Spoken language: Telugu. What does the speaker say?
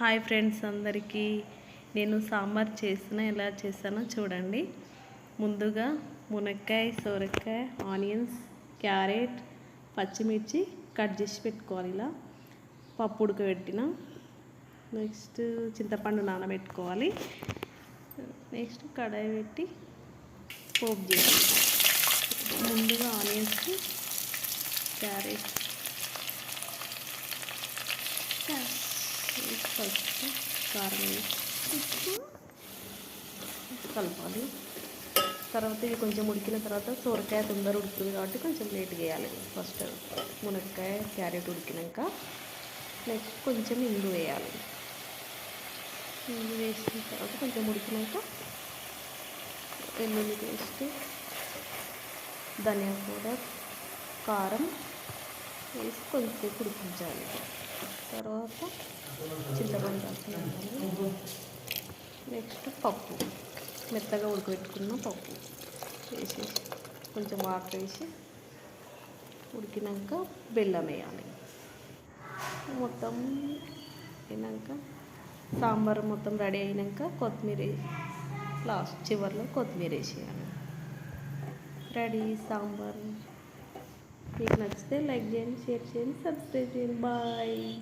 హాయ్ ఫ్రెండ్స్ అందరికీ. నేను సాంబార్ చేసిన ఎలా చేశానో చూడండి. ముందుగా మునక్కాయ సొరకాయ ఆనియన్స్ క్యారెట్ పచ్చిమిర్చి కట్ చేసి పెట్టుకోవాలి ఇలా. పప్పు ఉడకబెట్టిన. నెక్స్ట్ చింతపండు నానబెట్టుకోవాలి. నెక్స్ట్ కడాయి పెట్టి పోపు చేయాలి. ముందుగా ఆనియన్స్ క్యారెట్ పసుపు కారం వేసి కలపాలి. తర్వాత ఇవి కొంచెం ఉడికిన తర్వాత సొరకాయ తొందర ఉడుకుతుంది కాబట్టి కొంచెం లేట్ వేయాలి. ఫస్ట్ మునక్కాయ క్యారెట్ ఉడికినాక నెక్స్ట్ కొంచెం ఇంగు వేయాలి. ఇంగు వేసిన తర్వాత కొంచెం ఉడికినాక వెల్లుల్లి పేస్ట్ ధనియా పౌడర్ కారం వేసి కొంచెం ఉడికించాలి. తర్వాత చింతపండు రసం నెక్స్ట్ పప్పు. మెత్తగా ఉడకబెట్టుకున్న పప్పు వేసేసి కొంచెం వాటర్ వేసి ఉడికినాక బెల్లం వేయాలి. మొత్తం అయినాక సాంబార్ మొత్తం రెడీ అయినాక కొత్తిమీర లాస్ట్ చివరిలో కొత్తిమీర వేసేయాలి. రెడీ సాంబార్. మీకు నచ్చితే లైక్ చేయండి షేర్ చేయండి సబ్స్క్రైబ్ చేయండి. బాయ్.